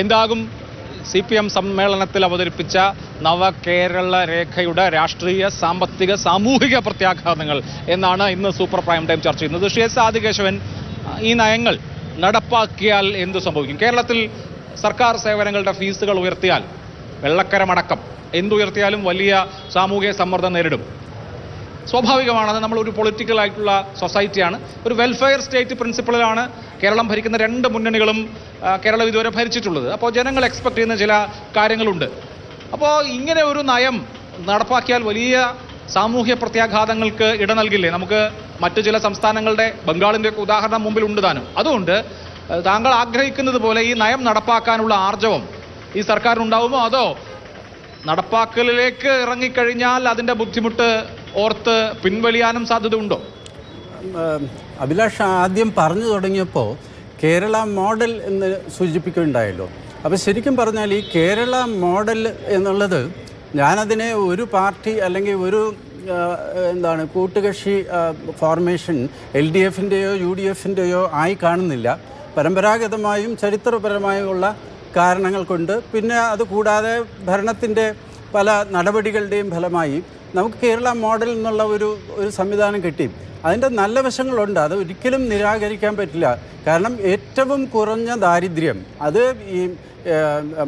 എന്താകും? C P M സമ്മേളനത്തിൽ അവതരിപ്പിച്ച നവകേരള രേഖയുടെ രാഷ്ട്രീയ സാമ്പത്തിക സാമൂഹിക പ്രത്യാഘാതങ്ങൾ എന്നാണ് ഇന്ന് സൂപ്പർ പ്രൈം ടൈം ചർച്ച ചെയ്യുന്നത്. ശ്രീ എസ് ആദികേശവൻ ഈ നയങ്ങൾ നടപ്പാക്കിയാൽ എന്തു സംഭവിക്കും? കേരളത്തിൽ സർക്കാർ സേവനങ്ങളുടെ ഫീസുകൾ ഉയർത്തിയാൽ വെള്ളക്കരമടക്കം എന്തുയർത്തിയാലും വലിയ സാമൂഹിക സമ്മർദ്ദം നേരിടും. സ്വാഭാവികമാണ് അത് നമ്മൾ ഒരു പൊളിറ്റിക്കൽ ആയിട്ടുള്ള സൊസൈറ്റിയാണ് ഒരു വെൽഫെയർ സ്റ്റേറ്റ് പ്രിൻസിപ്പിളിലാണ് കേരളം ഭരിക്കുന്ന രണ്ട് മുന്നണികളും കേരളം ഇതുവരെ ഭരിച്ചിട്ടുള്ളത്. അപ്പോൾ ജനങ്ങൾ എക്സ്പെക്ട് ചെയ്യുന്ന ചില കാര്യങ്ങളുണ്ട്. അപ്പോൾ ഇങ്ങനെ ഒരു നയം നടപ്പാക്കിയാൽ വലിയ സാമൂഹ്യ പ്രത്യാഘാതങ്ങൾക്ക് ഇട നൽകില്ലേ? നമുക്ക് മറ്റു ചില സംസ്ഥാനങ്ങളുടെ ബംഗാളിന്റെ ഒക്കെ ഉദാഹരണം മുമ്പിൽ ഉണ്ട് താനും. അതുകൊണ്ട് താങ്കൾ ആഗ്രഹിക്കുന്നത് പോലെ ഈ നയം നടപ്പാക്കാനുള്ള ആർജവം ഈ സർക്കാരിനുണ്ടാവുമോ? അതോ നടപ്പാക്കലിലേക്ക് ഇറങ്ങിക്കഴിഞ്ഞാൽ അതിന്റെ ബുദ്ധിമുട്ട് ഓർത്ത് പിൻവലിയാനും സാധ്യതയുണ്ടോ? അഭിലാഷ് ആദ്യം പറഞ്ഞു തുടങ്ങിയപ്പോൾ കേരള മോഡൽ എന്ന് സൂചിപ്പിക്കുകയുണ്ടായല്ലോ. അപ്പോൾ ശരിക്കും പറഞ്ഞാൽ ഈ കേരള മോഡൽ എന്നുള്ളത് ഞാനതിനെ ഒരു പാർട്ടി അല്ലെങ്കിൽ ഒരു എന്താണ് കൂട്ടുകക്ഷി ഫോർമേഷൻ എൽ ഡി എഫിന്റെയോ യു ഡി എഫിന്റെയോ ആയി കാണുന്നില്ല. പരമ്പരാഗതമായും ചരിത്രപരമായുമുള്ള കാരണങ്ങൾ കൊണ്ട്. പിന്നെ അതുകൂടാതെ ഭരണത്തിന്റെ പല നടപടികളുടെയും ഫലമായി നമുക്ക് കേരള മോഡൽ എന്നുള്ള ഒരു ഒരു സംവിധാനം കിട്ടി. അതിന്റെ നല്ല വശങ്ങളുണ്ട്. അത് ഒരിക്കലും നിരാകരിക്കാൻ പറ്റില്ല. കാരണം ഏറ്റവും കുറഞ്ഞ ദാരിദ്ര്യം അത് ഈ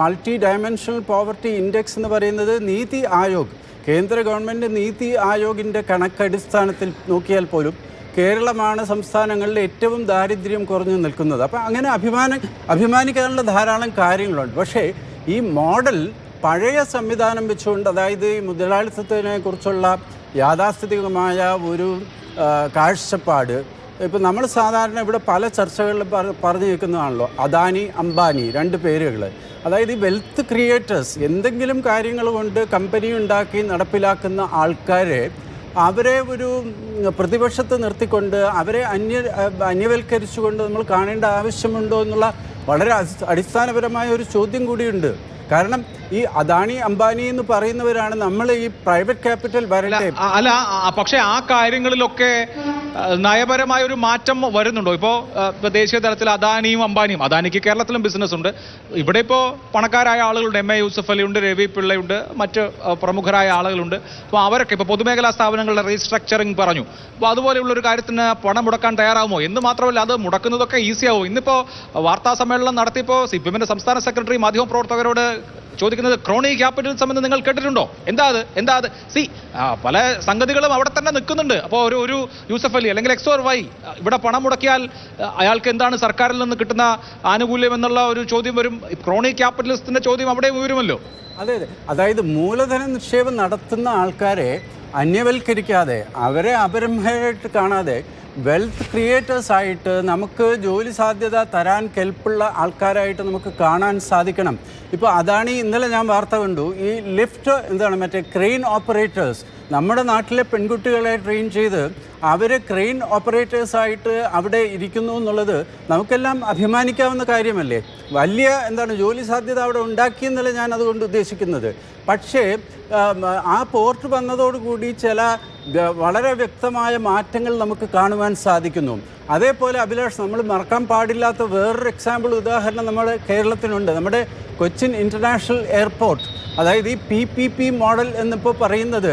മൾട്ടി ഡയമെൻഷണൽ പോവർട്ടി ഇൻഡെക്സ് എന്ന് പറയുന്നത് നീതി ആയോഗ് കേന്ദ്ര ഗവൺമെന്റ് നീതി ആയോഗിന്റെ കണക്കടിസ്ഥാനത്തിൽ നോക്കിയാൽ പോലും കേരളമാണ് സംസ്ഥാനങ്ങളിൽ ഏറ്റവും ദാരിദ്ര്യം കുറഞ്ഞു നിൽക്കുന്നത്. അപ്പം അങ്ങനെ അഭിമാന അഭിമാനിക്കാനുള്ള ധാരാളം കാര്യങ്ങളുണ്ട്. പക്ഷേ ഈ മോഡൽ പഴയ സംവിധാനം വെച്ചുകൊണ്ട് അതായത് മുതലാളിത്തത്തിനെ കുറിച്ചുള്ള യാഥാസ്ഥിതികമായ ഒരു കാഴ്ചപ്പാട്. ഇപ്പം നമ്മൾ സാധാരണ ഇവിടെ പല ചർച്ചകളിലും പറ- പറഞ്ഞു കേൾക്കുന്നതാണല്ലോ അദാനി അംബാനി രണ്ട് പേരുകൾ. അതായത് ഈ വെൽത്ത് ക്രിയേറ്റേഴ്സ് എന്തെങ്കിലും കാര്യങ്ങൾ കൊണ്ട് കമ്പനി ഉണ്ടാക്കി നടപ്പിലാക്കുന്ന ആൾക്കാരെ അവരെ ഒരു പ്രതിപക്ഷത്ത് നിർത്തിക്കൊണ്ട് അവരെ അന്യ അന്യവൽക്കരിച്ചുകൊണ്ട് നമ്മൾ കാണേണ്ട ആവശ്യമുണ്ടോ എന്നുള്ള വളരെ അടിസ്ഥാനപരമായ ഒരു ചോദ്യം കൂടിയുണ്ട്. കാരണം ഈ അദാണി അംബാനി എന്ന് പറയുന്നവരാണ് നമ്മൾ ഈ പ്രൈവറ്റ് ക്യാപിറ്റൽ വരട്ടെ. അല്ല പക്ഷെ ആ കാര്യങ്ങളിലൊക്കെ നയപരമായ ഒരു മാറ്റം വരുന്നുണ്ടോ? ഇപ്പോൾ ദേശീയ തലത്തിൽ അദാനിയും അംബാനിയും അദാനിക്ക് കേരളത്തിലും ബിസിനസ് ഉണ്ട്. ഇവിടെ ഇപ്പോൾ പണക്കാരായ ആളുകളുണ്ട് എം എ യൂസഫ് ഉണ്ട് രവി പിള്ളയുണ്ട് മറ്റ് പ്രമുഖരായ ആളുകളുണ്ട്. അപ്പോൾ അവരൊക്കെ ഇപ്പോൾ പൊതുമേഖലാ സ്ഥാപനങ്ങളുടെ റീസ്ട്രക്ചറിങ് പറഞ്ഞു. അപ്പോൾ അതുപോലെയുള്ള ഒരു കാര്യത്തിന് പണം മുടക്കാൻ തയ്യാറാവുമോ? എന്ന് മാത്രമല്ല അത് മുടക്കുന്നതൊക്കെ ഈസിയാവും ഇന്നിപ്പോൾ വാർത്താ സമ്മേളനം നടത്തിയപ്പോൾ സി പി എമ്മിന്റെ സംസ്ഥാന സെക്രട്ടറി മാധ്യമപ്രവർത്തകരോട് ചോദിക്കുന്നത് ക്രോണി ക്യാപിറ്റലിസം എന്ന് നിങ്ങൾ കേട്ടിട്ടുണ്ടോ? എന്താ അത്? എന്താ അത്? സി പല സംഗതികളും അവിടെ തന്നെ നിൽക്കുന്നുണ്ട്. അപ്പോൾ ഒരു ഒരു യൂസഫ് അലി അല്ലെങ്കിൽ എക്സോർ വൈ ഇവിടെ പണം മുടക്കിയാൽ അയാൾക്ക് എന്താണ് സർക്കാരിൽ നിന്ന് കിട്ടുന്ന ആനുകൂല്യം എന്നുള്ള ഒരു ചോദ്യം വരും. ക്രോണി ക്യാപിറ്റലിസത്തിന്റെ ചോദ്യം അവിടെ വരുമല്ലോ അതെ അതെ. അതായത് മൂലധന നിക്ഷേപം നടത്തുന്ന ആൾക്കാരെ അന്യവൽക്കരിക്കാതെ അവരെ അപരമ്പരമായിട്ട് കാണാതെ വെൽത്ത് ക്രിയേറ്റേഴ്സ് ആയിട്ട് നമുക്ക് ജോലി സാധ്യത തരാൻ കെൽപ്പുള്ള ആൾക്കാരായിട്ട് നമുക്ക് കാണാൻ സാധിക്കണം. ഇപ്പോൾ അതാണ് ഇന്നലെ ഞാൻ വാർത്ത കണ്ടു. ഈ ലിഫ്റ്റ് എന്താണ് മറ്റേ ക്രെയിൻ ഓപ്പറേറ്റേഴ്സ് നമ്മുടെ നാട്ടിലെ പെൺകുട്ടികളെ ട്രെയിൻ ചെയ്ത് അവർ ക്രെയിൻ ഓപ്പറേറ്റേഴ്സായിട്ട് അവിടെ ഇരിക്കുന്നു എന്നുള്ളത് നമുക്കെല്ലാം അഭിമാനിക്കാവുന്ന കാര്യമല്ലേ? വലിയ എന്താണ് ജോലി സാധ്യത അവിടെ ഉണ്ടാക്കി ഉണ്ടാക്കിയെന്നല്ല ഞാൻ അതുകൊണ്ട് ഉദ്ദേശിക്കുന്നത്. പക്ഷേ ആ പോർട്ട് വന്നതോടുകൂടി ചില വളരെ വ്യക്തമായ മാറ്റങ്ങൾ നമുക്ക് കാണുവാൻ സാധിക്കുന്നു. അതേപോലെ അഭിലാഷ് നമ്മൾ മറക്കാൻ പാടില്ലാത്ത വേറൊരു എക്സാമ്പിൾ ഉദാഹരണം നമ്മുടെ കേരളത്തിനുണ്ട് നമ്മുടെ കൊച്ചിൻ ഇന്റർനാഷണൽ എയർപോർട്ട് അതായത് ഈ പി പി പി മോഡൽ എന്നിപ്പോൾ പറയുന്നത്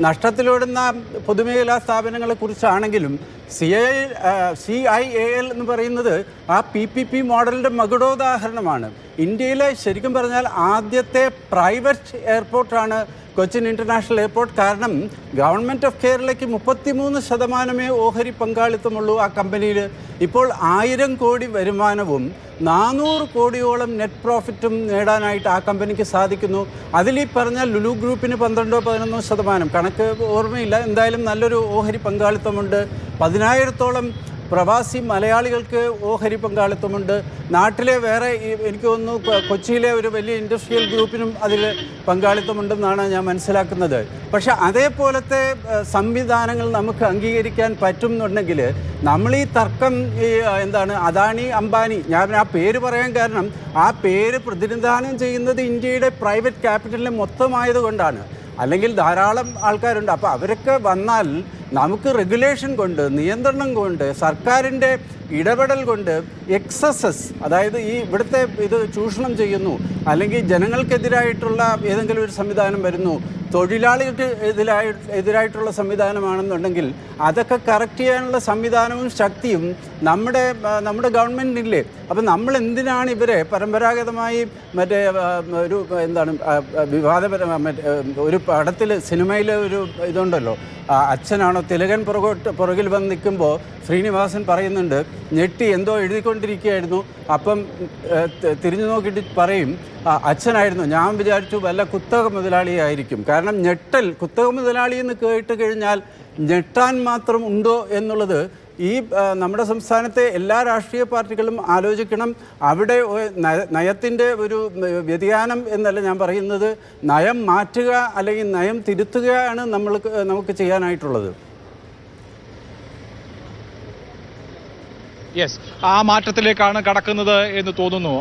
നഷ്ടത്തിലോടുന്ന പൊതുമേഖലാ സ്ഥാപനങ്ങളെ കുറിച്ചാണെങ്കിലും C I C I A L എന്ന് പറയുന്നത് ആ പി പി പി മോഡലിന്റെ മകുടോദാഹരണമാണ്. ഇന്ത്യയിലെ ശരിക്കും പറഞ്ഞാൽ ആദ്യത്തെ പ്രൈവറ്റ് എയർപോർട്ടാണ് കൊച്ചിൻ ഇന്റർനാഷണൽ എയർപോർട്ട്. കാരണം ഗവൺമെന്റ് ഓഫ് കേരളയ്ക്ക് മുപ്പത്തിമൂന്ന് ശതമാനമേ ഓഹരി പങ്കാളിത്തമുള്ളൂ ആ കമ്പനിയിൽ. ഇപ്പോൾ ആയിരം കോടി വരുമാനവും നാനൂറ് കോടിയോളം നെറ്റ് പ്രോഫിറ്റും നേടാനായിട്ട് ആ കമ്പനിക്ക് സാധിക്കുന്നു. അതിൽ ഈ പറഞ്ഞ ലുലു ഗ്രൂപ്പിന് പന്ത്രണ്ടോ പതിനൊന്നോ ശതമാനം. കണക്ക് ഓർമ്മയില്ല. എന്തായാലും നല്ലൊരു ഓഹരി പങ്കാളിത്തമുണ്ട്. പതിനായിരത്തോളം പ്രവാസി മലയാളികൾക്ക് ഓഹരി പങ്കാളിത്തമുണ്ട്. നാട്ടിലെ വേറെ എനിക്ക് തോന്നുന്നു കൊച്ചിയിലെ ഒരു വലിയ ഇൻഡസ്ട്രിയൽ ഗ്രൂപ്പിനും അതിൽ പങ്കാളിത്തമുണ്ടെന്നാണ് ഞാൻ മനസ്സിലാക്കുന്നത്. പക്ഷെ അതേപോലത്തെ സംവിധാനങ്ങൾ നമുക്ക് അംഗീകരിക്കാൻ പറ്റും എന്നുണ്ടെങ്കിൽ നമ്മൾ ഈ തർക്കം ഈ എന്താണ് അദാനി അംബാനി ഞാൻ ആ പേര് പറയാൻ കാരണം ആ പേര് പ്രതിനിധാനം ചെയ്യുന്നത് ഇന്ത്യയുടെ പ്രൈവറ്റ് ക്യാപിറ്റലിനെ മൊത്തമായതുകൊണ്ടാണ് അല്ലെങ്കിൽ ധാരാളം ആൾക്കാരുണ്ട്. അപ്പോൾ അവരൊക്കെ വന്നാൽ നമുക്ക് റെഗുലേഷൻ കൊണ്ട് നിയന്ത്രണം കൊണ്ട് സർക്കാരിന്റെ ഇടപെടൽ കൊണ്ട് എക്സസസ് അതായത് ഈ ഇവിടുത്തെ ഇത് ചൂഷണം ചെയ്യുന്നു അല്ലെങ്കിൽ ജനങ്ങൾക്കെതിരായിട്ടുള്ള ഏതെങ്കിലും ഒരു സംവിധാനം വരുന്നു തൊഴിലാളികൾക്ക് എതിരായി എതിരായിട്ടുള്ള സംവിധാനമാണെന്നുണ്ടെങ്കിൽ അതൊക്കെ കറക്റ്റ് ചെയ്യാനുള്ള സംവിധാനവും ശക്തിയും നമ്മുടെ നമ്മുടെ ഗവൺമെന്റിനില്ലേ അപ്പം നമ്മൾ എന്തിനാണ് ഇവരെ പരമ്പരാഗതമായി മറ്റേ ഒരു എന്താണ് ആ, ആ, വിവാദപര മറ്റേ ഒരു പടത്തിൽ സിനിമയിലെ ഒരു ഇതുണ്ടല്ലോ. അച്ഛനാണോ തിലകൻ പുറകോട്ട് പുറകിൽ വന്ന് നിൽക്കുമ്പോൾ ശ്രീനിവാസൻ പറയുന്നുണ്ട് ഞെട്ടി എന്തോ എഴുതിക്കൊണ്ടിരിക്കുകയായിരുന്നു. അപ്പം തിരിഞ്ഞു നോക്കിയിട്ട് പറയും "ആ, അച്ഛനായിരുന്നു. ഞാൻ വിചാരിച്ചു വല്ല കുത്തക മുതലാളിയായിരിക്കും. കാരണം ഞെട്ടൽ കുത്തക മുതലാളി എന്ന് കേട്ട് കഴിഞ്ഞാൽ ഞെട്ടാൻ മാത്രം ഉണ്ടോ എന്നുള്ളത് ഈ നമ്മുടെ സംസ്ഥാനത്തെ എല്ലാ രാഷ്ട്രീയ പാർട്ടികളും ആലോചിക്കണം. അവിടെ നയത്തിന്റെ ഒരു വ്യതിയാനം എന്നല്ല ഞാൻ പറയുന്നത്. നയം മാറ്റുക അല്ലെങ്കിൽ നയം തിരുത്തുകയാണ് നമ്മൾക്ക് നമുക്ക് ചെയ്യാനായിട്ടുള്ളത്. യെസ് ആ മാറ്റത്തിലേക്കാണ് കടക്കുന്നത് എന്ന് തോന്നുന്നു.